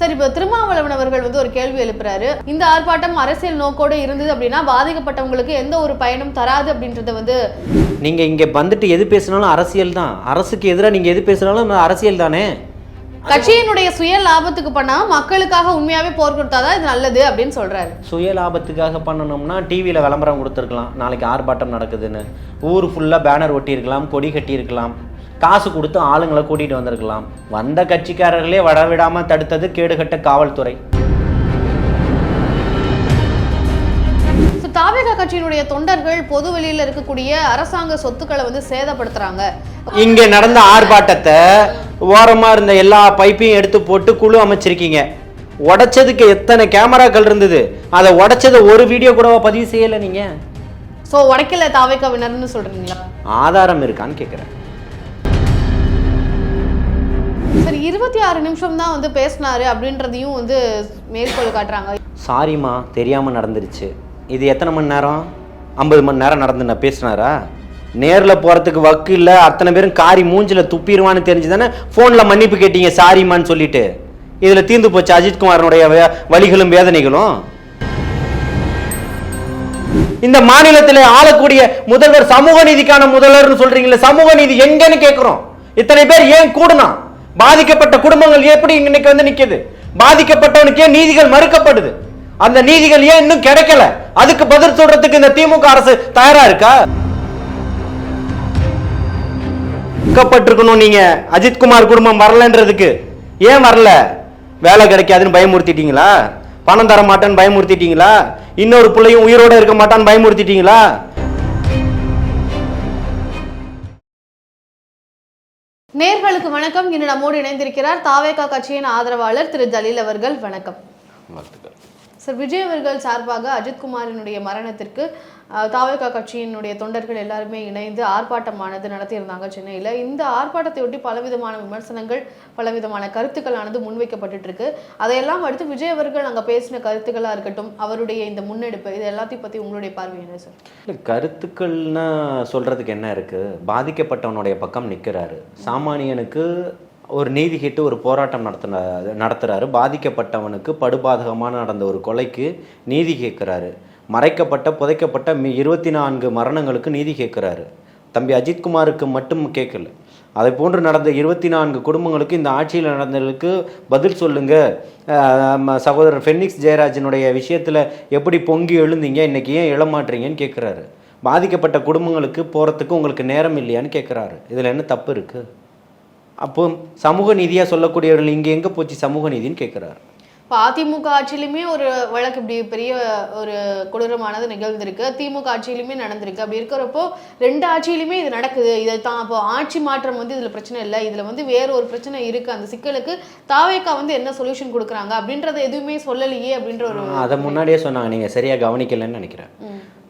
சரி இப்போ திருமாவளவன் அவர்கள் வந்து ஒரு கேள்வி எழுப்புறாரு. இந்த ஆர்ப்பாட்டம் அரசியல் நோக்கோடு இருந்தது அப்படின்னா பாதிக்கப்பட்டவங்களுக்கு எந்த ஒரு பயனும் தராது அப்படின்றத வந்து நீங்கள் இங்கே வந்துட்டு எது பேசினாலும் அரசியல் தான். அரசுக்கு எதிராக நீங்கள் எது பேசினாலும் அரசியல் தானே? கட்சியினுடைய சுய லாபத்துக்கு பண்ணா மக்களுக்காக உண்மையாவே போர் கொடுத்தாதான் இது நல்லது அப்படின்னு சொல்றாரு. சுய லாபத்துக்காக பண்ணணும்னா டிவியில் விளம்பரம் கொடுத்துருக்கலாம். நாளைக்கு ஆர்ப்பாட்டம் நடக்குதுன்னு. ஊர் ஃபுல்லாக பேனர் ஒட்டியிருக்கலாம் கொடி கட்டியிருக்கலாம். காசு கொடுத்து ஆளுங்களை கூட்டிகிட்டு வந்திருக்கலாம். வந்த கட்சிக்காரர்களே வடவிடாமல் தடுத்தது கேடுகட்ட காவல்துறை. தாவேகா கட்சியினுடைய தொண்டர்கள் பொது வெளியில இருக்கக்கூடிய அரசாங்க சொத்துக்களை வந்து சேதப்படுத்துறாங்க. இங்கே நடந்த ஆர்ப்பாட்டத்தை ஓரமாக இருந்த எல்லா பைப்பையும் எடுத்து போட்டு குழு அமைச்சிருக்கீங்க. உடைச்சதுக்கு எத்தனை கேமராக்கள் இருந்தது? அதை உடைச்சதை ஒரு வீடியோ கூடவா பதிவு செய்யலை நீங்கள் சோ உடைக்கல தாவேகாவினர்னு சொல்றீங்களா? ஆதாரம் இருக்கான்னு கேட்குறேன் சரி இருபத்தி ஆறு நிமிஷம் தான் வந்து பேசினாரு அப்படின்றதையும் வந்து மேற்கோள் காட்டுறாங்க. சாரிம்மா தெரியாமல் நடந்துருச்சு. இது எத்தனை மணி நேரம்? ஐம்பது மணி நேரம் நடந்து நான் பேசினாரா? நேரில் போகிறதுக்கு வக்கு இல்லை அத்தனை பேரும் காரி மூஞ்சில் துப்பிடுவான்னு தெரிஞ்சு தானே ஃபோனில் மன்னிப்பு கேட்டீங்க சாரிம்மான்னு சொல்லிட்டு. இதில் தீர்ந்து போச்சு அஜித்குமாரனுடைய வே- வலிகளும் வேதனைகளும். இந்த மாநிலத்தில் ஆளக்கூடிய முதல்வர் சமூக நீதிக்கான முதல்வர்னு சொல்றீங்களே சமூக நீதி எங்கன்னு கேட்குறோம் இத்தனை பேர் ஏன் கூடணும் பாதிக்கப்பட்ட குடும்பங்கள் எப்படி இன்னைக்கு வந்து நிக்குது? பாதிக்கப்பட்டவனுக்கு ஏன் நீதிகள் மறுக்கப்படுது. அந்த நீதிகள் ஏன் இன்னும் கிடைக்கல? அதுக்கு பதில் சொல்றதுக்கு இந்த திமுக அரசு தயாரா இருக்கா? இருக்கப்பட்டிருக்கணும் நீங்க. அஜித்குமார் குடும்பம் வரலன்றதுக்கு. ஏன் வரல? வேலை கிடைக்காதுன்னு பயமுறுத்திட்டீங்களா? பணம் தர மாட்டேன்னு பயமுறுத்திட்டீங்களா? இன்னொரு பிள்ளையும் உயிரோட இருக்க மாட்டான்னு பயமுறுத்திட்டீங்களா? நேர்களுக்கு வணக்கம். இன்று நம்மோடு இணைந்திருக்கிறார் தாவேகா கட்சியின் ஆதரவாளர் திரு ஜலீல் அவர்கள். வணக்கம். சார் விஜய் அவர்கள் சார்பாக அஜித்குமாரினுடைய மரணத்திற்கு தாவகா தாவேகா கட்சியினுடைய தொண்டர்கள் எல்லாருமே இணைந்து ஆர்ப்பாட்டமானது நடத்தியிருந்தாங்க சென்னையில். இந்த ஆர்ப்பாட்டத்தையொட்டி பலவிதமான விமர்சனங்கள் பலவிதமான கருத்துக்களானது முன்வைக்கப்பட்டுட்டு இருக்கு அதையெல்லாம் அடுத்து விஜய் அவர்கள் அங்கே பேசின கருத்துக்களாக இருக்கட்டும் அவருடைய இந்த முன்னெடுப்பு இது எல்லாத்தையும் பற்றி உங்களுடைய பார்வை என்ன சார்? இல்லை கருத்துக்கள்னு சொல்கிறதுக்கு என்ன இருக்குது பாதிக்கப்பட்டவனுடைய பக்கம் நிற்கிறாரு சாமானியனுக்கு ஒரு நீதி கேட்டு ஒரு போராட்டம் நடத்தின நடத்துகிறாரு பாதிக்கப்பட்டவனுக்கு படுபாதகமாக நடந்த ஒரு கொலைக்கு நீதி கேட்குறாரு. மறைக்கப்பட்ட புதைக்கப்பட்ட மி இருபத்தி நான்கு மரணங்களுக்கு நீதி கேட்குறாரு. தம்பி அஜித்குமாருக்கு மட்டும் கேட்கல. அதை போன்று நடந்த இருபத்தி நான்கு குடும்பங்களுக்கு இந்த ஆட்சியில் நடந்ததுக்கு பதில் சொல்லுங்க. சகோதரர் ஃபென்னிக்ஸ் ஜெயராஜனுடைய விஷயத்தில் எப்படி பொங்கி எழுந்தீங்க இன்னைக்கு ஏன் எழமாட்டுறீங்கன்னு கேட்குறாரு. பாதிக்கப்பட்ட குடும்பங்களுக்கு போகிறதுக்கு உங்களுக்கு நேரம் இல்லையான்னு கேட்குறாரு. இதில் என்ன தப்பு இருக்குது அப்போ சமூக நீதியாக சொல்லக்கூடியவர்கள் இங்கே எங்கே போச்சு சமூக நீதின்னு கேட்குறாரு இப்போ அதிமுக ஆட்சியிலுமே ஒரு வழக்கு இப்படி பெரிய ஒரு கொடூரமானது நிகழ்ந்திருக்கு. திமுக ஆட்சியிலுமே நடந்திருக்கு. அப்படி இருக்கிறப்போ ரெண்டு ஆட்சியிலுமே இது நடக்குது. இதை தான் அப்போ ஆட்சி மாற்றம் வந்து இதில் பிரச்சனை இல்லை. இதில் வந்து வேற ஒரு பிரச்சனை இருக்கு. அந்த சிக்கலுக்கு தாவேக்கா வந்து என்ன சொல்யூஷன் கொடுக்குறாங்க? அப்படின்றத எதுவுமே சொல்லலையே அப்படின்ற ஒரு அதை முன்னாடியே சொன்னாங்க. நீங்கள் சரியாக கவனிக்கலைன்னு நினைக்கிறேன்.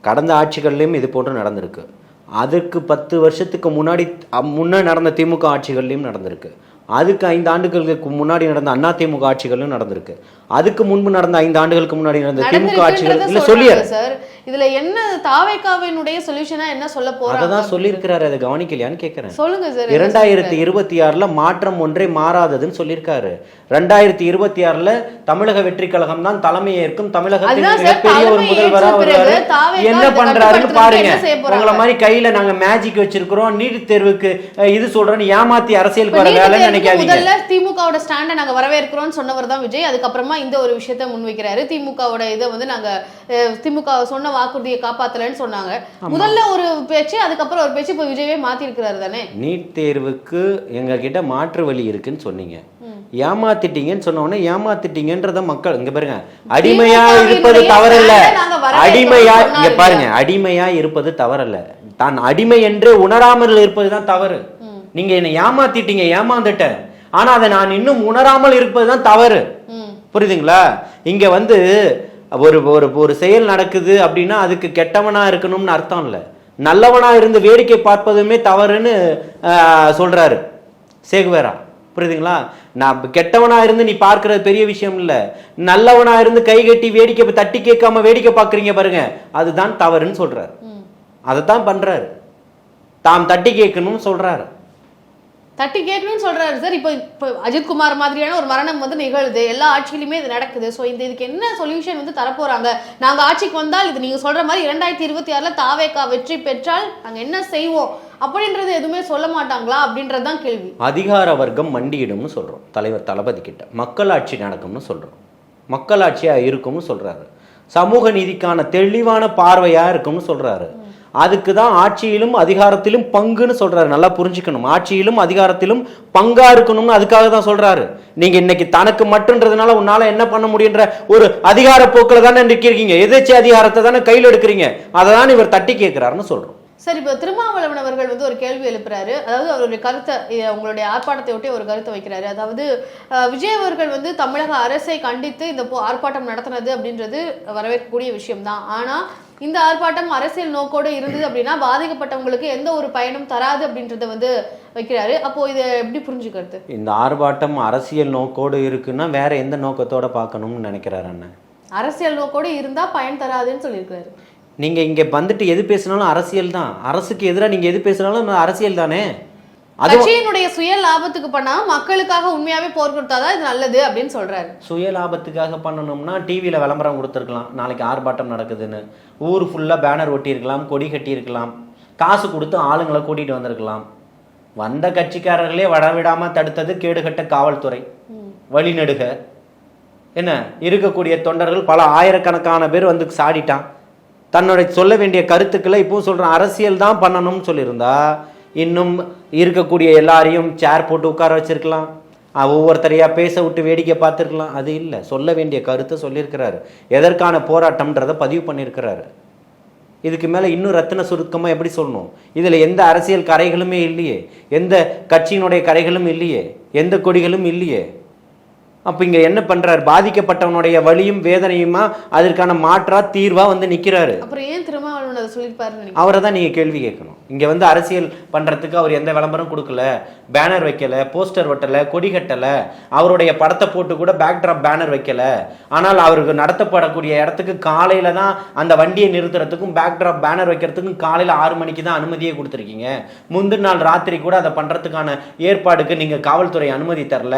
கடந்த ஆட்சிகள்லையும் இது போன்று நடந்திருக்கு. அதுக்கு பத்து வருஷத்துக்கு முன்னாடி முன்ன நடந்த திமுக ஆட்சிகள்லையும் நடந்திருக்கு. அதுக்கு ஐந்து ஆண்டுகளுக்கு முன்னாடி நடந்த அண்ணா திமுக ஆட்சிகளும் நடந்திருக்கு. அதுக்கு முன்பு நடந்த ஐந்து ஆண்டுகளுக்கு முன்னாடி நடந்த திமுக ஆட்சிகள் இல்லை சார். இதுல என்ன தாவேக்காவினுடைய சொல்யூஷனா என்ன சொல்ல போறாங்க தான் சொல்லியிருக்கிறாரு. அதை கவனிக்கலையான்னு கேட்குறேன் சொல்லுங்க சார் இரண்டாயிரத்தி இருபத்தி ஆறுல மாற்றம் ஒன்றே மாறாததுன்னு சொல்லியிருக்காரு. ரெண்டாயிரத்தி இருபத்தி ஆறுல தமிழக வெற்றி கழகம் தான் தலைமை ஏற்கும் சார், மிகப்பெரிய ஒரு முதல்வரா வருவாரு என்ன பண்றாருன்னு பாருங்க? உங்களை மாதிரி கையில நாங்க மேஜிக் வச்சிருக்கிறோம். நீட் தேர்வுக்கு இது சொல்றேன்னு ஏமாத்தி அரசியலுக்கு இப்ப வர வேலைன்னு நினைக்காதீங்க. முதல்ல திமுகவோட ஸ்டாண்டை நாங்க வரவேற்கிறோம்னு சொன்னவர் தான் விஜய். அதுக்கப்புறமா இந்த ஒரு விஷயத்த முன்வைக்கிறாரு. திமுகவோட இதை வந்து நாங்க திமுக சொன்ன வாக்குறுதியை காப்பாத்தலன்னு சொன்னாங்க. முதல்ல ஒரு பேச்சு அதுக்கப்புறம் ஒரு பேச்சு இப்ப விஜயவே மாத்தி இருக்கிறாரு தானே? நீட் தேர்வுக்கு எங்க கிட்ட மாற்று வழி இருக்குன்னு சொன்னீங்க. ஏமாத்திட்டீங்கன்னு சொன்ன ஏமாத்திட்டீங்கன்றத மக்கள் இங்க பாருங்க அடிமையா இருப்பது தவறல்ல. அடிமையா இங்க பாருங்க அடிமையா இருப்பது தவறல்ல. தான் அடிமை என்று உணராமல் இருப்பதுதான் தவறு. நீங்க என்னை ஏமாத்திட்டீங்க ஏமாந்துட்டேன். ஆனா அதை நான் இன்னும் உணராமல் இருப்பதுதான் தவறு. புரியுதுங்களா? இங்க வந்து ஒரு ஒரு ஒரு செயல் நடக்குது அப்படின்னா அதுக்கு கெட்டவனா இருக்கணும்னு அர்த்தம் இல்லை. நல்லவனா இருந்து வேடிக்கை பார்ப்பதுமே தவறுன்னு ஆஹ், சொல்றாரு. சேகுவேரா புரியுதுங்களா? நான் கெட்டவனா இருந்து நீ பார்க்கறது பெரிய விஷயம் இல்ல. நல்லவனா இருந்து கை கட்டி வேடிக்கை தட்டி கேட்காம வேடிக்கை பார்க்கறீங்க பாருங்க. அதுதான் தவறுன்னு சொல்றாரு. ம். அதைத்தான் பண்றாரு. தாம் தட்டி கேட்கணும்னு சொல்றாரு. தட்டி கேட்கணும்னு சொல்கிறாரு சார். இப்போ இப்போ அஜித்குமார் மாதிரியான ஒரு மரணம் வந்து நிகழுது. எல்லா ஆட்சியிலுமே இது நடக்குது. ஸோ இந்த இதுக்கு என்ன சொல்யூஷன் வந்து தரப்போகிறாங்க நாங்கள் ஆட்சிக்கு வந்தால் இது நீங்கள் சொல்கிற மாதிரி இரண்டாயிரத்தி இருபத்தி ஆறில் தாவேக்கா வெற்றி பெற்றால் நாங்கள் என்ன செய்வோம்? அப்படின்றது எதுவுமே சொல்ல மாட்டாங்களா? அப்படின்றது தான் கேள்வி. அதிகார வர்க்கம் மண்டியிடும்னு சொல்கிறோம் தலைவர் தளபதி கிட்ட. மக்களாட்சி நடக்கும்னு சொல்கிறோம் மக்களாட்சியாக இருக்கும்னு சொல்கிறாரு சமூக நீதிக்கான தெளிவான பார்வையாக இருக்கும்னு சொல்கிறாரு அதுக்கு தான் ஆட்சியிலும் அதிகாரத்திலும் பங்குன்னு சொல்கிறாரு நல்லா புரிஞ்சுக்கணும். ஆட்சியிலும் அதிகாரத்திலும் பங்காக இருக்கணும்னு அதுக்காக தான் சொல்கிறாரு நீங்கள் இன்னைக்கு தனக்கு மட்டுன்றதுனால உன்னால் என்ன பண்ண முடியுன்ற ஒரு அதிகார போக்கில் தானே நிற்கிறீங்க. எதிர்ச்சி அதிகாரத்தை தானே கையில் எடுக்கிறீங்க. அதை தான் இவர் தட்டி கேட்குறாருன்னு சொல்கிறோம் சரி இப்போ திருமாவளவன் அவர்கள் வந்து ஒரு கேள்வி எழுப்புறாரு. அதாவது அவருடைய கருத்தை உங்களுடைய ஆர்ப்பாட்டத்தை ஒட்டி ஒரு கருத்தை வைக்கிறாரு. அதாவது விஜய் அவர்கள் வந்து தமிழக அரசை கண்டித்து இந்த ஆர்ப்பாட்டம் நடத்தினது அப்படின்றது வரவேற்கக்கூடிய விஷயம்தான். ஆனா இந்த ஆர்ப்பாட்டம் அரசியல் நோக்கோடு இருந்தது அப்படின்னா பாதிக்கப்பட்டவங்களுக்கு எந்த ஒரு பயனும் தராது அப்படின்றத வந்து வைக்கிறாரு. அப்போ இதை எப்படி புரிஞ்சுக்கிறது? இந்த ஆர்ப்பாட்டம் அரசியல் நோக்கோடு இருக்குன்னா வேற எந்த நோக்கத்தோட பார்க்கணும்னு நினைக்கிறாரு அண்ணன்? அரசியல் நோக்கோடு இருந்தா பயன் தராதுன்னு சொல்லியிருக்காரு நீங்க இங்க வந்துட்டு எது பேசினாலும் அரசியல் தான். அரசுக்கு எதிராக நீங்க எது பேசினாலும் அரசியல் தானே? கட்சியினுடைய சுய லாபத்துக்கு பண்ணா மக்களுக்காக உண்மையாவே போர் கொடுத்தாதான் இது நல்லது அப்படின்னு சொல்றாரு. சுய லாபத்துக்காக பண்ணணும்னா டிவியில் விளம்பரம் கொடுத்துருக்கலாம். நாளைக்கு ஆர்ப்பாட்டம் நடக்குதுன்னு. ஊர் ஃபுல்லாக பேனர் ஒட்டியிருக்கலாம் கொடி கட்டியிருக்கலாம். காசு கொடுத்து ஆளுங்களை கூட்டிகிட்டு வந்திருக்கலாம். வந்த கட்சிக்காரர்களே வரவிடாமல் தடுத்தது கேடுகட்ட காவல்துறை. வழிநடுக. என்ன? இருக்கக்கூடிய தொண்டர்கள் பல ஆயிரக்கணக்கான பேர் வந்து சாடிட்டான். தன்னுடைய சொல்ல வேண்டிய கருத்துக்களை இப்பவும் சொல்கிறேன் அரசியல் தான் பண்ணணும்னு சொல்லியிருந்தா இன்னும் இருக்கக்கூடிய எல்லாரையும் சேர் போட்டு உட்கார வச்சிருக்கலாம். ஒவ்வொருத்தரையாக ஒவ்வொருத்தரையா பேச விட்டு வேடிக்கை பார்த்துருக்கலாம். அது இல்லை. சொல்ல வேண்டிய கருத்தை சொல்லியிருக்கிறாரு. எதற்கான போராட்டம்ன்றதை பதிவு பண்ணியிருக்கிறாரு. இதுக்கு மேலே இன்னும் ரத்தின சுருக்கமாக எப்படி சொல்லணும்? இதில் எந்த அரசியல் கரைகளுமே இல்லையே. எந்த கட்சியினுடைய கரைகளும் இல்லையே. எந்த கொடிகளும் இல்லையே. அப்போ இங்கே என்ன பண்ணுறாரு பாதிக்கப்பட்டவனுடைய வலியும் வேதனையுமா? அதற்கான மாற்றா தீர்வா வந்து நிற்கிறாரு அப்புறம் ஏன் திருமாவளவன் அதை நினைக்கிறேன் அவரை தான் நீங்கள் கேள்வி கேட்கணும். இங்கே வந்து அரசியல் பண்ணுறதுக்கு அவர் எந்த விளம்பரம் கொடுக்கல பேனர் வைக்கல போஸ்டர் ஒட்டலை கொடி கட்டலை. அவருடைய படத்தை போட்டு கூட பேக்ட்ராப் பேனர் வைக்கல. ஆனால் அவருக்கு நடத்தப்படக்கூடிய இடத்துக்கு காலையில் தான் அந்த வண்டியை நிறுத்துறதுக்கும் பேக்ட்ராப் பேனர் வைக்கிறதுக்கும் காலையில் ஆறு மணிக்கு தான் அனுமதியே கொடுத்துருக்கீங்க. முந்தின நாள் ராத்திரி கூட அதை பண்ணுறதுக்கான ஏற்பாடுக்கு நீங்கள் காவல்துறை அனுமதி தரல.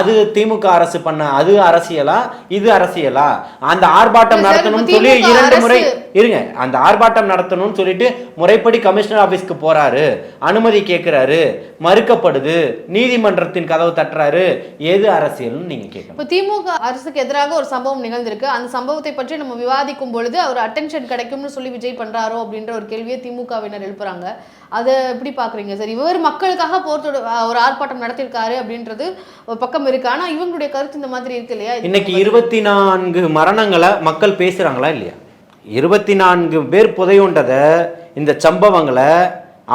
அது திமுக அரசு பண்ண அது அரசியலா இது அரசியலா? அந்த ஆர்ப்பாட்டம் இப்ப சொல்லி இரண்டு முறை இருங்க அந்த ஆர்ப்பாட்டம் நடத்தணும்னு சொல்லிட்டு முறைப்படி கமிஷனர் ஆபீஸ்க்கு போறாரு அனுமதி கேட்கிறாரு மறுக்கப்படுது நீதிமன்றத்தின் கதவு தட்டுறாரு எது அரசியல்னு நீங்க கேட்கணும் இப்போ திமுக அரசுக்கு எதிராக ஒரு சம்பவம் நிகழ்ந்திருக்கு. அந்த சம்பவத்தை பற்றி நம்ம விவாதிக்கும் பொழுது அவர் அட்டென்ஷன் கிடைக்கும்னு சொல்லி விஜய் பண்றாரோ அப்படின்ற ஒரு கேள்வியை திமுகவினர் எழுப்புறாங்க. அதை எப்படி பாக்குறீங்க? சார் இவர் மக்களுக்காக போர் ஒரு ஆர்ப்பாட்டம் நடத்தியிருக்காரு அப்படின்றது ஒரு பக்கம் இருக்கு. ஆனா இவங்களுடைய கருத்து இந்த மாதிரி இருக்கு இல்லையா? இன்னைக்கு இருபத்தி நான்கு மரணங்களை மக்கள் பேசுறாங்களா இல்லையா? இருபத்தி நான்கு பேர் புதையுண்டதை இந்த சம்பவங்களை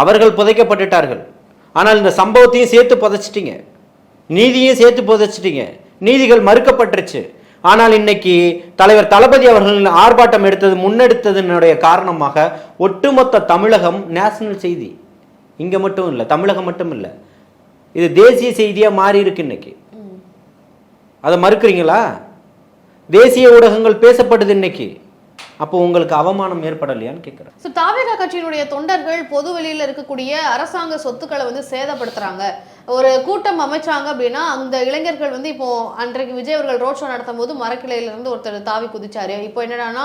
அவர்கள் புதைக்கப்பட்டுட்டார்கள். ஆனால் இந்த சம்பவத்தையும் சேர்த்து புதைச்சிட்டீங்க. நீதியும் சேர்த்து புதைச்சிட்டீங்க. நீதிகள் மறுக்கப்பட்டுருச்சு. ஆனால் இன்னைக்கு தலைவர் தளபதி அவர்கள் ஆர்ப்பாட்டம் எடுத்தது முன்னெடுத்ததனுடைய காரணமாக ஒட்டுமொத்த தமிழகம் நேஷனல் செய்தி. இங்க மட்டும் இல்லை தமிழகம் மட்டும் இல்லை. இது தேசிய செய்தியா மாறி இருக்கு இன்னைக்கு. அதை மறுக்கிறீங்களா? தேசிய ஊடகங்கள் பேசப்படுது இன்னைக்கு. அப்போ உங்களுக்கு அவமானம் ஏற்படலையான்னு கேட்குறேன் ஸோ தாவேகா கட்சியினுடைய தொண்டர்கள் பொது வெளியில இருக்கக்கூடிய அரசாங்க சொத்துக்களை வந்து சேதப்படுத்துறாங்க. ஒரு கூட்டம் அமைச்சாங்க அப்படின்னா அந்த இளைஞர்கள் வந்து இப்போ அன்றைக்கு விஜய் அவர்கள் ரோட் ஷோ நடத்தும் போது மரக்கிளையில இருந்து ஒருத்தர் தாவி குதிச்சாரு. இப்போ என்னடானா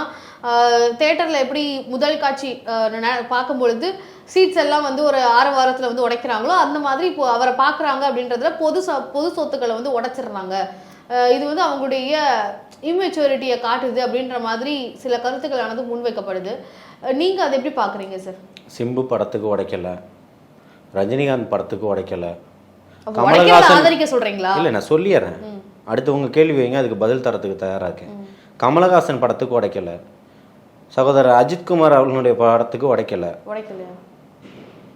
தேட்டர்ல எப்படி முதல் காட்சி ந- பார்க்கும் பொழுது சீட்ஸ் எல்லாம் வந்து ஒரு ஆறு வாரத்துல வந்து உடைக்கிறாங்களோ அந்த மாதிரி இப்போ அவரை பார்க்குறாங்க அப்படின்றதுல பொது பொது சொத்துக்களை வந்து உடைச்சிடுறாங்க. இது வந்து அவங்களுடைய இம்மெச்சூரிட்டியை காட்டுது அப்படின்ற மாதிரி சில கருத்துக்களானது முன்வைக்கப்படுது. அஹ் நீங்க அதை எப்படி பாக்குறீங்க சார் சிம்பு படத்துக்கு உடைக்கல. ரஜினிகாந்த் படத்துக்கு உடைக்கல. கமலஹாசன் ஆதரிக்க சொல்றீங்களா? இல்லை நான் சொல்லிடுறேன் அடுத்து உங்க கேள்வி வைங்க அதுக்கு பதில் தரத்துக்கு தயாரா இருக்கேன். கமலஹாசன் படத்துக்கு உடைக்கல. சகோதரர் அஜித்குமார் அவர்களுடைய படத்துக்கு உடைக்கல. உடைக்கலையா?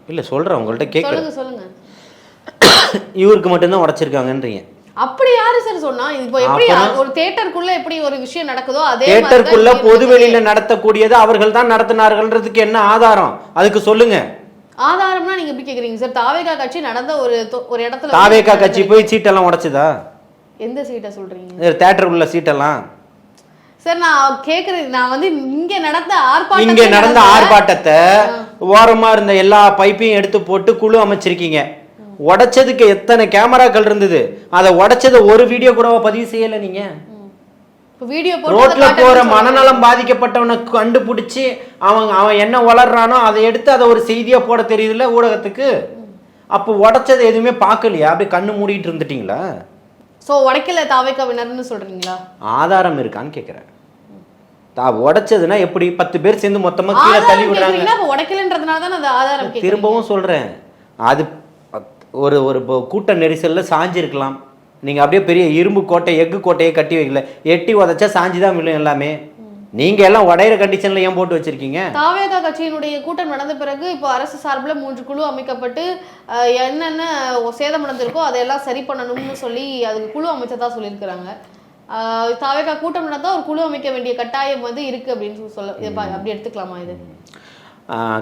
இல்லை சொல்றேன் உங்கள்கிட்ட சொல்லுங்க. இவருக்கு மட்டும்தான் உடைச்சிருக்காங்கன்றீங்க. அப்படி யாரு சார் சொன்னா? இப்போ எப்படி ஒரு தியேட்டருக்குள்ள எப்படி ஒரு விஷயம் நடக்குதோ அதே தியேட்டருக்குள்ள பொது. வெளியில நடத்தக்கூடியது அவர்கள் தான் நடத்தினார்கள்ன்றதுக்கு என்ன ஆதாரம்? அதுக்கு சொல்லுங்க. ஆதாரம்னா நீங்க எப்படி கேக்குறீங்க சார் தாவேகா கட்சி நடந்த ஒரு ஒரு இடத்துல தாவேக்கா கட்சி போய் சீட்டெல்லாம் உடைச்சுதா? எந்த சீட்டை சொல்றீங்க? தேட்டர் உள்ள சீட்டெல்லாம். சார் நான் கேக்குறது நான் வந்து இங்க நடந்த ஆர்ப்பாட்டம் இங்க நடந்த ஆர்ப்பாட்டத்தை ஓரமா இருந்த எல்லா பைப்பையும் எடுத்து போட்டு குழு அமைச்சிருக்கீங்க. உடைச்சதுக்கு எத்தனை கேமராக்கள் இருந்தது? அதை உடைச்சதை ஒரு வீடியோ கூடவா பதிவு செய்யல நீங்க? வீடியோ ரோட்ல போற மனநலம் பாதிக்கப்பட்டவனை கண்டுபிடிச்சு அவன் அவன் என்ன வளர்றானோ அதை எடுத்து அதை ஒரு செய்தியா போட தெரியுதுல்ல ஊடகத்துக்கு? அப்போ உடைச்சதை எதுவுமே பார்க்கலையா? அப்படி கண்ணு மூடிட்டு இருந்துட்டீங்களா? சோ உடைக்கல தாவேக்காவினர்னு சொல்றீங்களா? ஆதாரம் இருக்கான்னு கேக்குறேன் தா உடைச்சதுன்னா எப்படி? பத்து பேர் சேர்ந்து மொத்தமா கீழே தள்ளி விடுறாங்க. உடைக்கலன்றதுனால தான் ஆதாரம் திரும்பவும் சொல்றேன். அது ஒரு ஒரு கூட்ட நெரிசல்ல சாஞ்சிருக்கலாம். நீங்க அப்படியே பெரிய இரும்பு கோட்டை எஃகு கோட்டையை கட்டி வைக்கல. எட்டி உதைச்சா சாஞ்சி தான் விழும் எல்லாமே. நீங்க எல்லாம் உடையிற கண்டிஷன்ல ஏன் போட்டு வச்சிருக்கீங்க? தாவேகா கட்சியினுடைய கூட்டம் நடந்த பிறகு இப்போ அரசு சார்பில் மூன்று குழு அமைக்கப்பட்டு என்னென்ன சேதம் நடந்திருக்கோ அதையெல்லாம் சரி பண்ணணும்னு சொல்லி அதுக்கு குழு அமைச்சதா சொல்லியிருக்கிறாங்க. தாவேகா கூட்டம் நடந்தா ஒரு குழு அமைக்க வேண்டிய கட்டாயம் வந்து இருக்கு அப்படின்னு சொல்லி அப்படி எடுத்துக்கலாமா இது?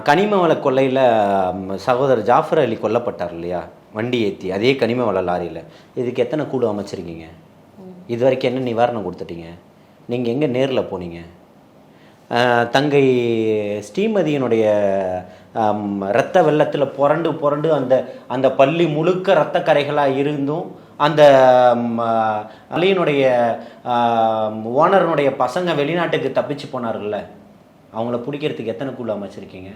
கனிம வள கொள்ளையில சகோதரர் ஜாஃபர் அலி கொல்லப்பட்டார் இல்லையா? வண்டி ஏற்றி அதே கனிம வள லாரியில் இதுக்கு எத்தனை கூடு அமைச்சிருக்கீங்க? இது வரைக்கும் என்ன நிவாரணம் கொடுத்துட்டீங்க? நீங்கள் எங்கே நேரில் போனீங்க? தங்கை ஸ்ரீமதியினுடைய இரத்த வெள்ளத்தில் புரண்டு புரண்டு அந்த அந்த பள்ளி முழுக்க இரத்த கரைகளாக இருந்தும் அந்த அலியினுடைய ஓனருடைய பசங்க வெளிநாட்டுக்கு தப்பிச்சு போனார்கள்ல அவங்கள பிடிக்கிறதுக்கு எத்தனை குழு அமைச்சிருக்கீங்க?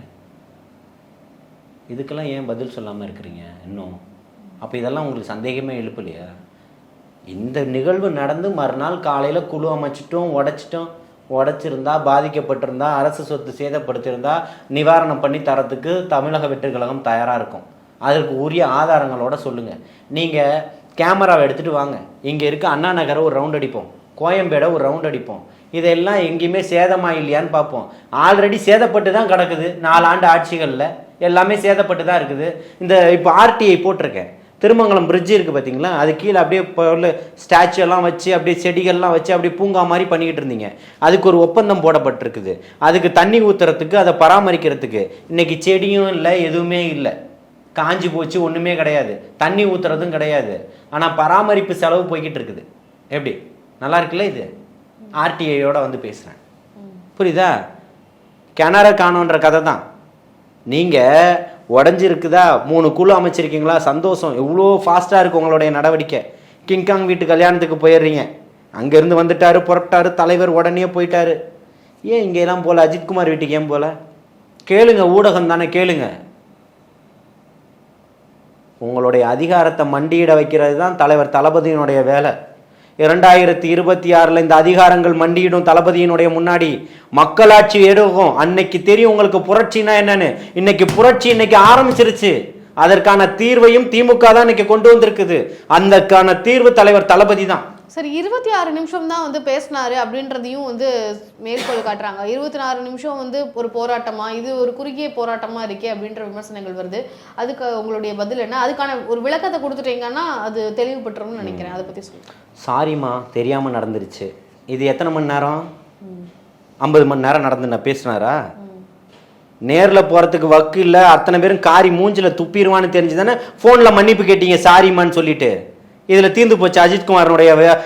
இதுக்கெல்லாம் ஏன் பதில் சொல்லாமல் இருக்கிறீங்க? இன்னும் அப்போ இதெல்லாம் உங்களுக்கு சந்தேகமே எழுப்பலையா? இந்த நிகழ்வு நடந்து மறுநாள் காலையில் குழு அமைச்சிட்டோம் உடைச்சிட்டோம். உடைச்சிருந்தா பாதிக்கப்பட்டிருந்தா அரசு சொத்து சேதப்படுத்தியிருந்தா நிவாரணம் பண்ணி தரத்துக்கு தமிழக வெற்றுக்கழகம் தயாராக இருக்கும். அதற்கு உரிய ஆதாரங்களோட சொல்லுங்கள் நீங்கள் கேமராவை எடுத்துகிட்டு வாங்க. இங்கே இருக்க அண்ணா நகரை ஒரு ரவுண்ட் அடிப்போம். கோயம்பேடை ஒரு ரவுண்ட் அடிப்போம். இதெல்லாம் எங்கேயுமே சேதமாக இல்லையான்னு பார்ப்போம். ஆல்ரெடி சேதப்பட்டு தான் கிடக்குது. நாலு ஆண்டு ஆட்சிகளில். எல்லாமே சேதப்பட்டு தான் இருக்குது. இந்த இப்போ ஆர்டிஐ போட்டிருக்கேன். திருமங்கலம் பிரிட்ஜ் இருக்குது பார்த்தீங்களா அது கீழே அப்படியே பொருள் ஸ்டாச்சு எல்லாம் வச்சு அப்படியே செடிகள்லாம் வச்சு அப்படியே பூங்கா மாதிரி பண்ணிக்கிட்டு இருந்தீங்க. அதுக்கு ஒரு ஒப்பந்தம் போடப்பட்டிருக்குது. அதுக்கு தண்ணி ஊற்றுறதுக்கு அதை பராமரிக்கிறதுக்கு இன்னைக்கு செடியும் இல்லை எதுவுமே இல்லை. காஞ்சி போச்சு ஒன்றுமே கிடையாது. தண்ணி ஊற்றுறதும் கிடையாது. ஆனால் பராமரிப்பு செலவு போய்கிட்டு இருக்குது. எப்படி? நல்லா இருக்குல்ல இது? ஆர்டிஐயோட வந்து பேசுகிறேன் புரியுதா? கிணற காணோன்ற கதை தான். நீங்கள் உடஞ்சிருக்குதா? மூணு குழு அமைச்சிருக்கீங்களா? சந்தோஷம். எவ்வளோ ஃபாஸ்ட்டாக இருக்குது உங்களுடைய நடவடிக்கை. கிங்காங் வீட்டு கல்யாணத்துக்கு போயிடுறீங்க. அங்கேருந்து வந்துட்டார் புறப்பட்டாரு தலைவர் உடனே போயிட்டாரு. ஏன் இங்கே போகல அஜித்குமார் வீட்டுக்கு ஏன் போகல கேளுங்க ஊடகம் தானே கேளுங்க. உங்களுடைய அதிகாரத்தை மண்டியிட வைக்கிறது தான் தலைவர் தளபதியினுடைய வேலை. இரண்டாயிரத்தி இருபத்தி ஆறில் இந்த அதிகாரங்கள் மண்டியிடும் தளபதியினுடைய முன்னாடி மக்களாட்சி எடுக்கும் அன்னைக்கு தெரியும் உங்களுக்கு புரட்சினா என்னன்னு. இன்னைக்கு புரட்சி இன்னைக்கு ஆரம்பிச்சிருச்சு. அதற்கான தீர்வையும் திமுக தான் இன்னைக்கு கொண்டு வந்திருக்குது. அந்தக்கான தீர்வு தலைவர் தளபதி தான். சரி இருபத்தி ஆறு நிமிஷம் தான் வந்து பேசினாரு அப்படின்றதையும் வந்து மேற்கோள் காட்டுறாங்க. இருபத்தி ஆறு நிமிஷம் வந்து ஒரு போராட்டமா இது ஒரு குறுகிய போராட்டமா இருக்கே அப்படின்ற விமர்சனங்கள் வருது. அதுக்கு உங்களுடைய பதில் என்ன? அதுக்கான ஒரு விளக்கத்தை கொடுத்துட்டீங்கன்னா அது தெளிவுபட்டுரும்னு நினைக்கிறேன். அதை பத்தி சொல்லுங்க. சாரிம்மா தெரியாம நடந்துருச்சு. இது எத்தனை மணி நேரம்? ஐம்பது மணி நேரம் நடந்து நான் பேசினாரா? நேர்ல போறதுக்கு வக்கு இல்ல அத்தனை பேரும் காரி மூஞ்சில துப்பிடுவான்னு தெரிஞ்சுதானே போன்ல மன்னிப்பு கேட்டீங்க சாரிம்மான்னு சொல்லிட்டு. இதில் தீர்ந்து போச்சு அஜித்குமாரனுடைய வே-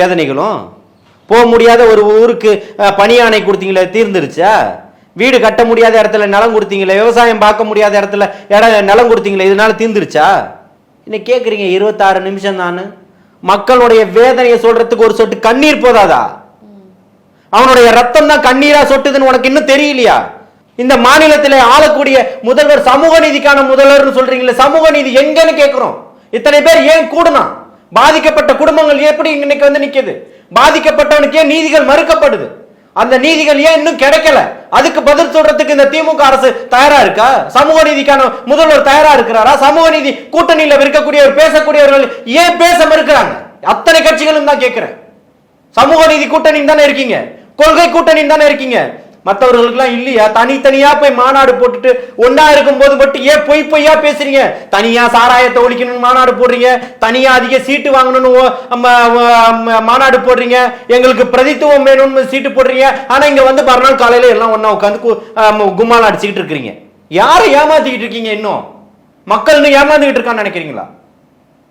வேதனைகளும். போக முடியாத ஒரு ஊருக்கு பணியானை கொடுத்தீங்களே தீர்ந்துருச்சா? வீடு கட்ட முடியாத இடத்துல நிலம் கொடுத்தீங்களே விவசாயம் பார்க்க முடியாத இடத்துல இடம் நிலம் கொடுத்தீங்களே இதனால தீர்ந்துருச்சா இன்னைக்கு கேட்குறீங்க இருபத்தாறு நிமிஷம் தான்? மக்களுடைய வேதனையை சொல்றதுக்கு ஒரு சொட்டு கண்ணீர் போதாதா? அவனுடைய ரத்தம் தான் கண்ணீரா சொட்டுதுன்னு உனக்கு இன்னும் தெரியலையா? இந்த மாநிலத்திலே ஆளக்கூடிய முதல்வர் சமூக நீதிக்கான முதல்வர்னு சொல்றீங்களே சமூக நீதி எங்கன்னு கேட்கிறோம் இத்தனை பேர் ஏன் கூடுனா பாதிக்கப்பட்ட குடும்பங்கள் எப்படி இன்னைக்கு வந்து நிற்கிது பாதிக்கப்பட்டவனுக்கு ஏன் நீதிகள் மறுக்கப்படுது? அந்த நீதிகள் ஏன் இன்னும் கிடைக்கல? அதுக்கு பதில் சொல்றதுக்கு இந்த திமுக அரசு தயாரா இருக்கா? சமூக நீதிக்கான முதல்வர் தயாரா இருக்கிறாரா? சமூக நீதி கூட்டணியில் இருக்கக்கூடியவர் பேசக்கூடியவர்கள் ஏன் பேச மறுக்கிறாங்க? அத்தனை கட்சிகளும் தான் கேட்கிறேன். சமூக நீதி கூட்டணி தானே இருக்கீங்க. கொள்கை கூட்டணி தானே இருக்கீங்க. மற்றவர்களுக்கெல்லாம் இல்லையா? தனித்தனியா போய் மாநாடு போட்டுட்டு ஒன்னா இருக்கும்போது மட்டும் ஏன் பொய் பொய்யா பேசுறீங்க? தனியா சாராயத்தை ஒழிக்கணும்னு மாநாடு போடுறீங்க. தனியா அதிக சீட்டு வாங்கணும்னு ஓ- மாநாடு போடுறீங்க. எங்களுக்கு பிரதித்துவம் வேணும்னு சீட்டு போடுறீங்க. ஆனா இங்க வந்து மறுநாள் காலையில எல்லாம் ஒன்னா உட்காந்து கும்மால் அடிச்சுக்கிட்டு இருக்கிறீங்க. யாரை ஏமாத்திக்கிட்டு இருக்கீங்க இன்னும்? மக்கள் இன்னும் ஏமாந்துகிட்டு இருக்கான்னு நினைக்கிறீங்களா?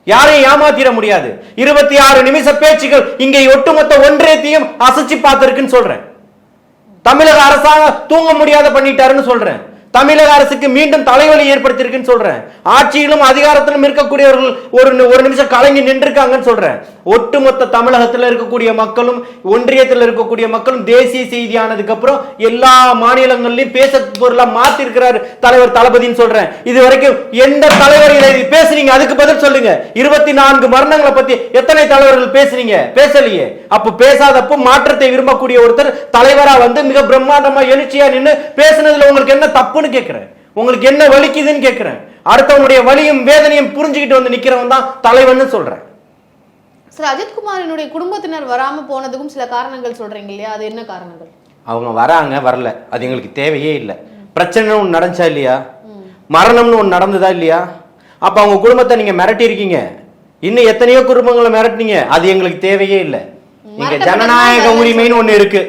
யாரையும் ஏமாத்திட முடியாது. இருபத்தி ஆறு நிமிஷ பேச்சுகள் இங்கே ஒட்டுமொத்த ஒன்றியத்தையும் அசைச்சு பார்த்திருக்குன்னு சொல்றேன். தமிழக அரசாங்கம் தூங்க முடியாத பண்ணிட்டாருன்னு சொல்றேன். தமிழக அரசுக்கு மீண்டும் தலைவலி ஏற்படுத்தியிருக்குன்னு சொல்றேன். ஆட்சியிலும் அதிகாரத்திலும் இருக்கக்கூடியவர்கள் ஒரு ஒரு நிமிஷம் கலங்கி நின்றுருக்காங்கன்னு சொல்றேன். ஒட்டுமொத்த தமிழகத்தில் இருக்கக்கூடிய மக்களும் ஒன்றியத்தில் இருக்கக்கூடிய மக்களும் தேசிய செய்தி அப்புறம் எல்லா மாநிலங்கள்லையும் பேச பொருளா மாத்திருக்கிறார் தலைவர் தளபதின்னு சொல்றேன். இது வரைக்கும் எந்த தலைவர் இதை பேசுறீங்க அதுக்கு பதில் சொல்லுங்க. இருபத்தி நான்கு மரணங்களை பத்தி எத்தனை தலைவர்கள் பேசுறீங்க பேசலையே. அப்ப பேசாதப்போ மாற்றத்தை விரும்பக்கூடிய ஒருத்தர் தலைவரா வந்து மிக பிரம்மாண்டமா எழுச்சியா நின்னு பேசுனதுல உங்களுக்கு என்ன தப்புன்னு கேட்கிறேன். உங்களுக்கு என்ன வலிக்குதுன்னு கேட்கிறேன். அடுத்தவனுடைய வலியும் வேதனையும் புரிஞ்சுக்கிட்டு வந்து நிக்கிறவன் தான் தலைவன்னு சொல்றேன். சார் அஜித்குமாரினுடைய குடும்பத்தினர் வராம போனதுக்கும் சில காரணங்கள் சொல்றீங்க இல்லையா? அது என்ன காரணங்கள்? அவங்க வராங்க வரல. அது எங்களுக்கு தேவையே இல்லை. பிரச்சனை ஒன்று நடந்துச்சா இல்லையா? மரணம்னு ஒன்று நடந்ததா இல்லையா? அப்போ அவங்க குடும்பத்தை நீங்க மிரட்டி இருக்கீங்க. இன்னும் எத்தனையோ குடும்பங்களை மிரட்டினீங்க. அது எங்களுக்கு தேவையே இல்லை. இங்க ஜனநாயக உரிமைன்னு ஒன்று இருக்கு.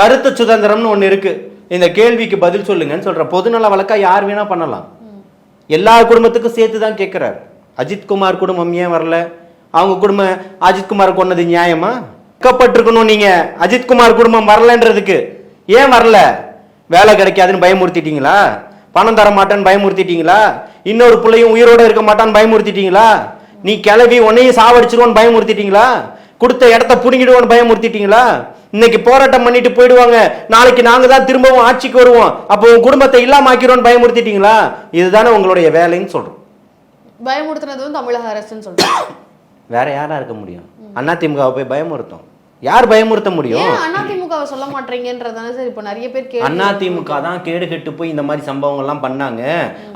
கருத்து சுதந்திரம்னு ஒன்று இருக்கு. இந்த கேள்விக்கு பதில் சொல்லுங்கன்னு சொல்ற பொதுநல வழக்கா யார் வேணா பண்ணலாம். எல்லா குடும்பத்துக்கும் சேர்த்து தான் கேட்கிறார் அஜித்குமார் குடும்பம் ஏன் வரல? அவங்க குடும்பம் அஜித்குமார் கொன்னது நியாயமா? கப்பட்டிருக்கணும் நீங்க. அஜித்குமார் குடும்பம் வரலன்றதுக்கு ஏன் வரல? வேலை கிடைக்காதுன்னு பயமுறுத்திட்டீங்களா? பணம் தர மாட்டேன்னு பயமுறுத்திட்டீங்களா? இன்னொரு பிள்ளையும் உயிரோட இருக்க மாட்டான்னு பயமுறுத்திட்டீங்களா? நீ கிளவி உன்னையும் சாவடிச்சிருவோன்னு பயமுறுத்திட்டீங்களா? கொடுத்த இடத்த புடுங்கிடுவோன்னு பயமுறுத்திட்டீங்களா? இன்னைக்கு போராட்டம் பண்ணிட்டு போயிடுவாங்க. நாளைக்கு நாங்க தான் திரும்பவும் ஆட்சிக்கு வருவோம். அப்போ உன் குடும்பத்தை இல்லாம ஆக்கிறோம்னு பயமுறுத்திட்டீங்களா? இதுதானே உங்களுடைய வேலைன்னு சொல்றோம். பயமுறுத்தினது தமிழக அரசுன்னு சொல்றேன் வேற யாரா இருக்க முடியும்? அதிமுகவை போய் பயமுறுத்தும். யார் பயமுறுத்த முடியும்? அதிமுகவை சொல்ல மாட்டீங்கன்றதானே சார்? இப்போ நிறைய பேர் அதிமுக தான் கேடு கெட்டு போய் இந்த மாதிரி சம்பவங்கள்லாம் பண்ணாங்க.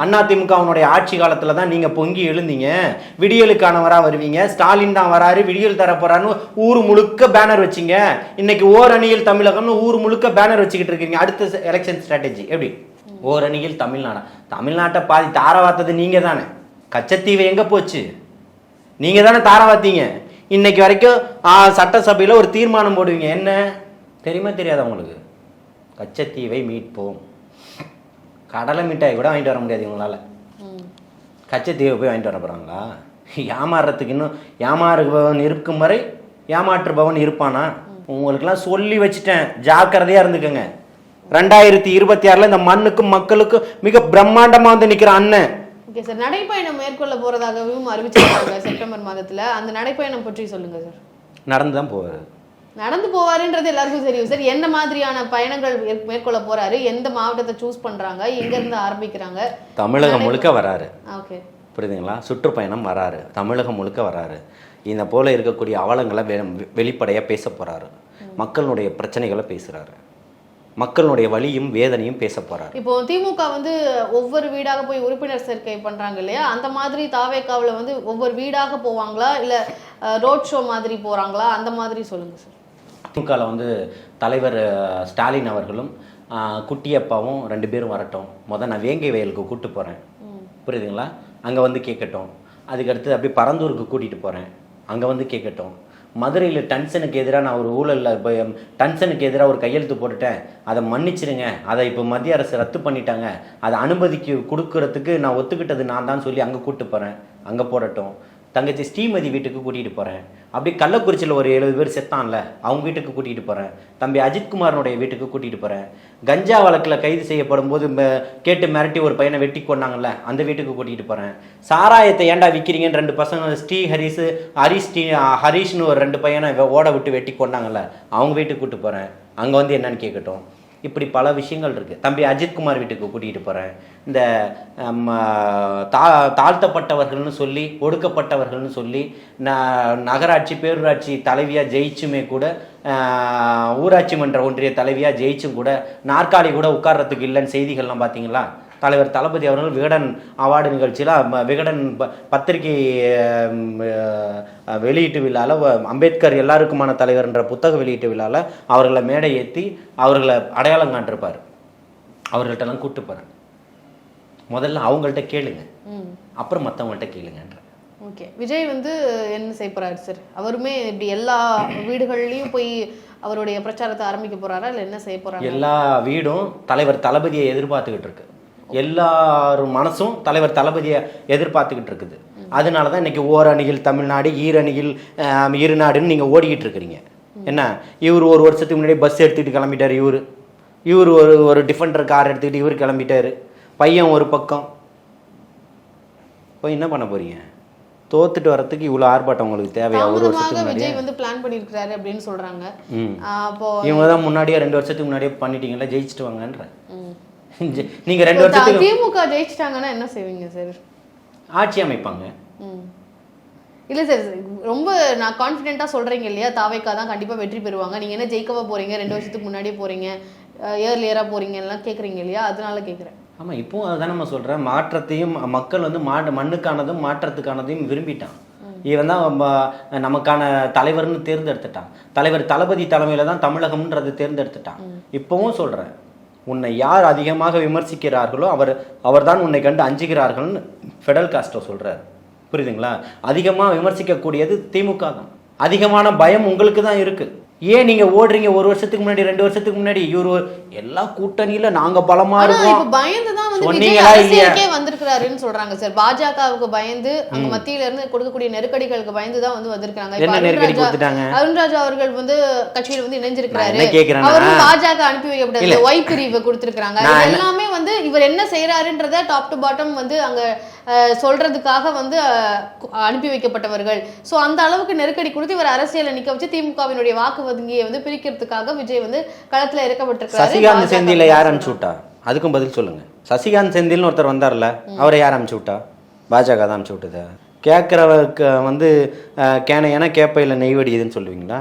அதிமுக அவனுடைய ஆட்சி காலத்துல தான் நீங்க பொங்கி எழுந்தீங்க. விடியலுக்கானவரா வருவீங்க. ஸ்டாலின் தான் வராரு விடியல் தர ஊர் முழுக்க பேனர் வச்சீங்க. இன்னைக்கு ஓரணியில் தமிழகம்னு ஊர் முழுக்க பேனர் வச்சுக்கிட்டு இருக்கீங்க. அடுத்த எலெக்ஷன் ஸ்ட்ராட்டஜி எப்படி? ஓரணியில் தமிழ்நாடா? தமிழ்நாட்டை பாதி தாரவாத்தது நீங்க தானே கச்சத்தீவு எங்க போச்சு? நீங்க தானே தாரவாத்தீங்க. இன்னைக்கு வரைக்கும் ஆ, சட்டசபையில ஒரு தீர்மானம் போடுவீங்க. என்ன? தெரியுமா தெரியாதா உங்களுக்கு? கச்சத்தீவை மீட்போம். கடலை மிட்டாய் கூட வாங்கிட்டு வர முடியாது இவங்களால. கச்சத்தீவை போய் வாங்கிட்டு வர போகிறாங்களா ஏமாறுறதுக்கு இன்னும் ஏமாறுபவன் இருக்கும் வரை ஏமாற்றுபவன் இருப்பானா? உங்களுக்கெல்லாம் சொல்லி வச்சுட்டேன். ஜாக்கிரதையா இருந்துக்கங்க. ரெண்டாயிரத்தி இருபத்தி ஆறுல இந்த மண்ணுக்கும் மக்களுக்கும் மிக பிரம்மாண்டமா வந்து நிக்கிற அண்ணன். ஓகே சார் நடைப்பயணம் மேற்கொள்ள போறதாகவும் அறிவிச்சிருக்காங்க செப்டம்பர் மாதத்துல. அந்த நடைப்பயணம் பற்றி சொல்லுங்க சார் நடந்து தான் போவார். நடந்து போவாருன்றது எல்லாருக்கும் தெரியும் சார் என்ன மாதிரியான பயணங்கள் மேற்- மேற்கொள்ள போறாரு? எந்த மாவட்டத்தை சூஸ் பண்றாங்க? எங்க இருந்து ஆரம்பிக்கிறாங்க? தமிழகம் முழுக்க வராரு. ஓகே புரியுதுங்களா? சுற்றுப்பயணம் வராரு. தமிழகம் முழுக்க வராரு. இந்த போல இருக்கக்கூடிய அவலங்களை வெ- வெளிப்படையா பேச போறாரு. மக்களுடைய பிரச்சனைகளை பேசுறாரு. மக்களுடைய வலியும் வேதனையும் பேச போறாரு. இப்போ திமுக வந்து ஒவ்வொரு வீடாக போய் உறுப்பினர் சேர்க்கை பண்றாங்க இல்லையா? அந்த மாதிரி தாவேக்காவுல வந்து ஒவ்வொரு வீடாக போவாங்களா? இல்ல ரோட் ஷோ மாதிரி போறாங்களா? அந்த மாதிரி சொல்லுங்க சார். திமுகவில் வந்து தலைவர் ஸ்டாலின் அவர்களும் குட்டியப்பாவும் ரெண்டு பேரும் வரட்டும். முத நான் வேங்கை வயலுக்கு கூட்டு போகிறேன் புரியுதுங்களா? அங்கே வந்து கேட்கட்டும் அதுக்கடுத்து அப்படியே பரந்தூருக்கு கூட்டிகிட்டு போகிறேன் அங்கே வந்து கேட்கட்டும் மதுரையில் டன்சனுக்கு எதிராக நான் ஒரு ஊழலில் இப்போ டன்சனுக்கு எதிராக ஒரு கையெழுத்து போட்டுட்டேன். அதை மன்னிச்சிடுங்க அதை இப்போ மத்திய அரசு ரத்து பண்ணிட்டாங்க. அதை அனுமதிக்கு கொடுக்கறதுக்கு நான் ஒத்துக்கிட்டது நான் தான் சொல்லி அங்கே கூப்பிட்டு போகிறேன் அங்கே போடட்டும். தங்கச்சி ஸ்ரீமதி வீட்டுக்கு கூட்டிகிட்டு போகிறேன் அப்படியே கள்ளக்குறிச்சியில் ஒரு எழுபது பேர் செத்தான்ல அவங்க வீட்டுக்கு கூட்டிகிட்டு போகிறேன் தம்பி அஜித்குமாரனுடைய வீட்டுக்கு கூட்டிகிட்டு போகிறேன் கஞ்சா வழக்கில் கைது செய்யப்படும் போது கேட்டு மிரட்டி ஒரு பையனை வெட்டி கொண்டாங்கல்ல அந்த வீட்டுக்கு கூட்டிகிட்டு போகிறேன் சாராயத்தை ஏன்டா விற்கிறீங்கன்னு ரெண்டு பசங்க ஸ்ரீ ஹரிஸ் ஹரிஷ் ஸ்ரீ ஹரிஷ்னு ஒரு ரெண்டு பையனை ஓட விட்டு வெட்டி கொண்டாங்கல்ல அவங்க வீட்டுக்கு கூப்பிட்டு போகிறேன் அங்கே வந்து என்னன்னு கேட்கட்டும் இப்படி பல விஷயங்கள் இருக்குது தம்பி அஜித்குமார் வீட்டுக்கு கூட்டிகிட்டு போகிறேன் இந்த தா தாழ்த்தப்பட்டவர்கள்னு சொல்லி ஒடுக்கப்பட்டவர்கள்னு சொல்லி ந நகராட்சி பேரூராட்சி தலைவியாக ஜெயிச்சுமே கூட ஊராட்சி மன்ற ஒன்றிய தலைவியாக ஜெயிச்சும் கூட நாற்காலி கூட உட்கார்றதுக்கு இல்லைன்னு செய்திகள்லாம் பார்த்தீங்களா? தலைவர் தளபதி அவர்கள் விகடன் அவார்டு நிகழ்ச்சியில் விகடன் பத்திரிகை வெளியீட்டு விழாவில் அம்பேத்கர் எல்லாருக்குமான தலைவர்ன்ற புத்தக வெளியீட்டு விழாவில் அவர்களை மேடை ஏற்றி அவர்களை அடையாளம் காண்டிருப்பார் அவர்கள்ட்டெல்லாம் கூட்டு போகிறேன் முதல்ல அவங்கள்ட்ட கேளுங்க. அப்புறம் மற்றவங்கள்ட்ட கேளுங்கன்ற. ஓகே. விஜய் வந்து என்ன செய்ய போறாரு சார்? அவருமே இப்படி எல்லா வீடுகள்லயும் போய் அவருடைய பிரச்சாரத்தை ஆரம்பிக்க போறாரா? இல்ல என்ன செய்ய போறாரு? எல்லா வீடும் தலைவர் தளபதியை எதிர்பார்த்துக்கிட்டு இருக்கு. எல்லாரும் மனசும் தலைவர் தளபதியை எதிர்பார்த்துக்கிட்டு இருக்குது. அதனால தான் இன்னைக்கு ஓரணியில் தமிழ்நாடு ஈரணியில் இருநாடுன்னு நீங்கள் ஓடிக்கிட்டு இருக்கிறீங்க. என்ன? இவர் ஒரு வருஷத்துக்கு முன்னாடி பஸ் எடுத்துக்கிட்டு கிளம்பிட்டார் இவர். இவர் ஒரு ஒரு டிஃபெண்டர் கார் எடுத்துக்கிட்டு இவர் கிளம்பிட்டாரு. பையன் ஒரு பக்கம். போய் என்ன பண்ண போறீங்க? தோத்துட்டு வரதுக்கு இவ்வளோ ஆர்ப்பாட்டம் உங்களுக்கு தேவையா? ஒரு வருஷத்துக்கு விஜய் வந்து பிளான் பண்ணியிருக்கிறாரு அப்படின்னு அப்போ இவங்க தான் முன்னாடியே ரெண்டு வருஷத்துக்கு முன்னாடியே பண்ணிட்டீங்கல்ல ஜெயிச்சுட்டு வாங்கன்ற. ம். ஜெ- நீங்க ரெண்டு வருஷத்துக்கு திமுக ஜெயிச்சிட்டாங்கன்னா என்ன செய்வீங்க சார் ஆட்சி அமைப்பாங்க. ம். இல்ல சார் ரொம்ப நான் கான்ஃபிடென்ட்டா சொல்றீங்க இல்லையா? தாவேக்கா தான் கண்டிப்பா வெற்றி பெறுவாங்க. நீங்க என்ன ஜெயிக்கவா போறீங்க? ரெண்டு வருஷத்துக்கு முன்னாடியே போறீங்க. இயர்லியரா போறீங்க எல்லாம் கேக்குறீங்க இல்லையா? அதனால கேக்குறேன். ஆமா இப்பவும் அதுதான் நம்ம சொல்றேன். மாற்றத்தையும் மக்கள் வந்து மா மண்ணுக்கானதும் மாற்றத்துக்கானதையும் விரும்பிட்டான். இவன் தான் நமக்கான தலைவர்னு தேர்ந்தெடுத்துட்டான். தலைவர் தளபதி தலைமையில தான் தமிழகம்ன்றது தேர்ந்தெடுத்துட்டான். இப்பவும் சொல்றேன். உன்னை யார் அதிகமாக விமர்சிக்கிறார்களோ அவர் அவர்தான் உன்னை கண்டு அஞ்சுகிறார்கள்னு ஃபெடல் காஸ்டோ சொல்கிறார் புரியுதுங்களா? அதிகமாக விமர்சிக்கக்கூடியது திமுக தான். அதிகமான பயம் உங்களுக்கு தான் இருக்குது ஏன் நீங்க ஓடுறீங்க? ஒரு வருஷத்துக்கு முன்னாடி ரெண்டு வருஷத்துக்கு முன்னாடி? இவரு எல்லா கூட்டணியில நாங்க பலமா ஆனா இருக்கோம். பயந்து தான் வந்து வந்திருக்கிறாருன்னு சொல்றாங்க சார். பாஜகவுக்கு பயந்து அங்க மத்தியில இருந்து கொடுக்கக்கூடிய நெருக்கடிகளுக்கு பயந்து தான் வந்து வந்திருக்காங்க இப்ப என்ன நெருக்கடி அருண்ராஜா- அவர்கள் வந்து கட்சியில வந்து இணைஞ்சிருக்கிறாரு. அவரும் பாஜக அனுப்பி இல்ல. வைக்கப்பட்டது ஒய் பிரிவு கொடுத்திருக்காங்க எல்லாமே வந்து இவர் என்ன செய்யறாருன்றத டாப் டு பாட்டம் வந்து அங்க சொல்றதுக்காக வந்து அனுப்பி வைக்கப்பட்டவர்கள். சோ அந்த அளவுக்கு நெருக்கடி கொடுத்து இவர் அரசியலை நிக்க வச்சு திமுகவினுடைய வாக்கு வங்கியை வந்து பிரிக்கிறதுக்காக விஜய் வந்து களத்துல இறக்கப்பட்டிருக்காரு சசிகாந்த் செந்தில யார் அனுப்பிச்சு விட்டா அதுக்கும் பதில் சொல்லுங்க. சசிகாந்த் செந்தில்னு ஒருத்தர் வந்தார்ல அவரை யார் அனுப்பிச்சு விட்டா பாஜக தான் அனுப்பிச்சு விட்டதா கேட்குறவருக்கு வந்து கேனையான கேப்பையில் நெய் வடியுதுன்னு சொல்லுவீங்களா?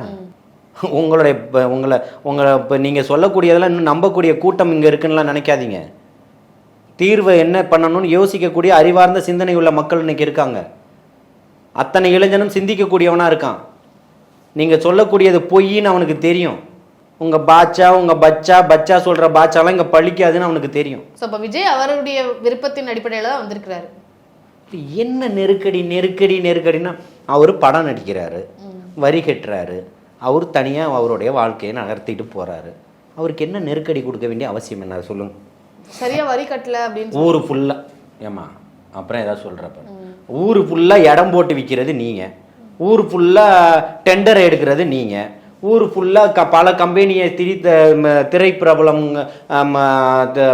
உங்களுடைய இப்ப உங்களை உங்களை இப்போ நீங்கள் சொல்லக்கூடியதெல்லாம் இன்னும் நம்பக்கூடிய கூட்டம் இங்கே இருக்குன்னுலாம் நினைக்காதீங்க. தீர்வை என்ன பண்ணணும்னு யோசிக்கக்கூடிய அறிவார்ந்த சிந்தனை உள்ள மக்கள் இன்னைக்கு இருக்காங்க. அத்தனை இளைஞனும் சிந்திக்கக்கூடியவனா இருக்கான். நீங்க சொல்லக்கூடியது பொய்ன்னு அவனுக்கு தெரியும். உங்க பாச்சா உங்க பச்சா பச்சா சொல்ற பாச்சாலாம் இங்க பழிக்காதுன்னு அவனுக்கு தெரியும். சோ அப்ப விஜய் அவருடைய விருப்பத்தின் அடிப்படையில தான் வந்திருக்கிறாரு. இப்ப என்ன நெருக்கடி நெருக்கடி நெருக்கடின்னா அவர் படம் நடிக்கிறாரு வரி கட்டுறாரு அவர் தனியா அவருடைய வாழ்க்கையை நகர்த்திட்டு போறாரு. அவருக்கு என்ன நெருக்கடி கொடுக்க வேண்டிய அவசியம் என்ன? சொல்லுங்க. சரியா வரி கட்டல அப்படின்னு ஊரு ஃபுல்லா ஏமா அப்புறம் ஏதாவது சொல்றப்ப. ஊரு ஃபுல்லா இடம் போட்டு விற்கிறது நீங்க. ஊர் ஃபுல்லாக டெண்டர் எடுக்கிறது நீங்கள் ஊர் ஃபுல்லாக க பல கம்பெனியை திரி திரைப்பிரபலம்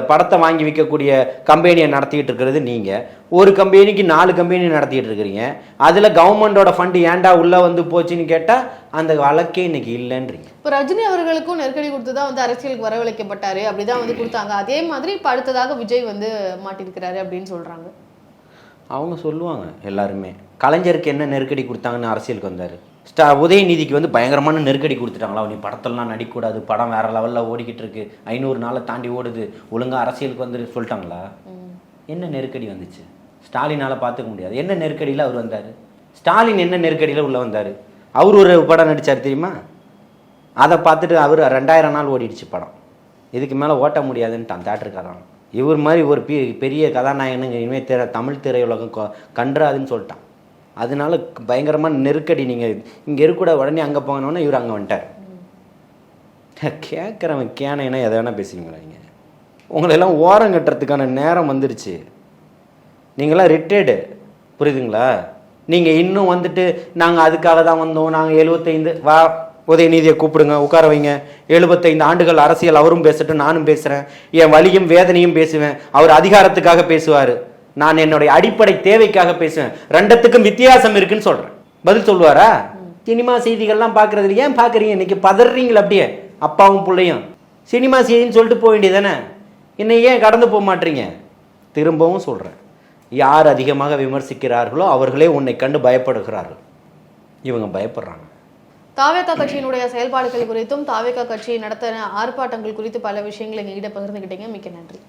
படத்தை வாங்கி விற்கக்கூடிய கம்பெனியை நடத்திக்கிட்டு இருக்கிறது நீங்கள் ஒரு கம்பெனிக்கு நாலு கம்பெனி நடத்திட்டு இருக்கிறீங்க. அதில் கவர்மெண்டோட ஃபண்டு ஏன்டா உள்ளே வந்து போச்சுன்னு கேட்டால் அந்த வழக்கே இன்னைக்கு இல்லைன்றீங்க. இப்போ ரஜினி அவர்களுக்கும் நெருக்கடி கொடுத்து தான் வந்து அரசியலுக்கு வரவழைக்கப்பட்டாரு. அப்படிதான் வந்து கொடுத்தாங்க. அதே மாதிரி இப்போ அடுத்ததாக விஜய் வந்து மாட்டிருக்கிறாரு அப்படின்னு சொல்கிறாங்க அவங்க சொல்லுவாங்க எல்லாருமே. கலைஞருக்கு என்ன நெருக்கடி கொடுத்தாங்கன்னு அரசியலுக்கு வந்தார். ஸ்டா உதயநிதிக்கு வந்து பயங்கரமான நெருக்கடி கொடுத்துட்டாங்களா? நீ படத்தெல்லாம் நடிக்கக்கூடாது படம் வேற லெவலில் ஓடிக்கிட்டு இருக்கு ஐநூறு நாளை தாண்டி ஓடுது ஒழுங்கா அரசியலுக்கு வந்து சொல்லிட்டாங்களா? என்ன நெருக்கடி வந்துச்சு? ஸ்டாலினால் பார்த்துக்க முடியாது. என்ன நெருக்கடியில் அவர் வந்தார்? ஸ்டாலின் என்ன நெருக்கடியில் உள்ள வந்தார்? அவர் ஒரு படம் நடிச்சார் தெரியுமா? அதை பார்த்துட்டு அவர் ரெண்டாயிரம் நாள் ஓடிடுச்சு படம். இதுக்கு மேலே ஓட்ட முடியாதுன்ட்டான் தேட்டருக்காரன் இவர் மாதிரி ஒரு பெ பெரிய கதாநாயகனுங்க இனிமேல் திரை தமிழ் திரையுலகம் கன்றாதுன்னு சொல்லிட்டான். அதனால பயங்கரமான நெருக்கடி நீங்கள் இங்கே இருக்கக்கூட உடனே அங்கே போகணுன்னா இவர் அங்கே வந்துட்டார். கேட்குறவன் கேனைனா எதை வேணால் பேசுவீங்களா நீங்கள் உங்களெல்லாம் ஓரம் கட்டுறதுக்கான நேரம் வந்துடுச்சு நீங்களாம் ரிட்டையர்டு புரியுதுங்களா? நீங்கள் இன்னும் வந்துட்டு நாங்கள் அதுக்காக தான் வந்தோம் நாங்கள் எழுபத்தைந்து வா உதயநிதியை கூப்பிடுங்க உட்கார வைங்க. எழுபத்தைந்து ஆண்டுகள் அரசியல் அவரும் பேசட்டும் நானும் பேசுகிறேன் என் வலியும் வேதனையும் பேசுவேன். அவர் அதிகாரத்துக்காக பேசுவார். நான் என்னுடைய அடிப்படை தேவைக்காக பேசுவேன். ரெண்டத்துக்கும் வித்தியாசம் இருக்குன்னு சொல்கிறேன் பதில் சொல்லுவாரா? சினிமா செய்திகள்லாம் பார்க்குறது ஏன் பார்க்குறீங்க? இன்னைக்கு பதறீங்களா அப்படியே அப்பாவும் பிள்ளையும். சினிமா செய்தின்னு சொல்லிட்டு போக வேண்டியதானே என்னை ஏன் கடந்து போக மாட்டீங்க? திரும்பவும் சொல்கிறேன் யார் அதிகமாக விமர்சிக்கிறார்களோ அவர்களே உன்னை கண்டு பயப்படுகிறார்கள். இவங்க பயப்படுறாங்க. தாவேகா கட்சியினுடைய செயல்பாடுகள் குறித்தும் தாவேகா கட்சி நடத்தின ஆர்ப்பாட்டங்கள் குறித்து பல விஷயங்களை எங்ககிட்ட பகிர்ந்துக்கிட்டீங்க மிக்க நன்றி.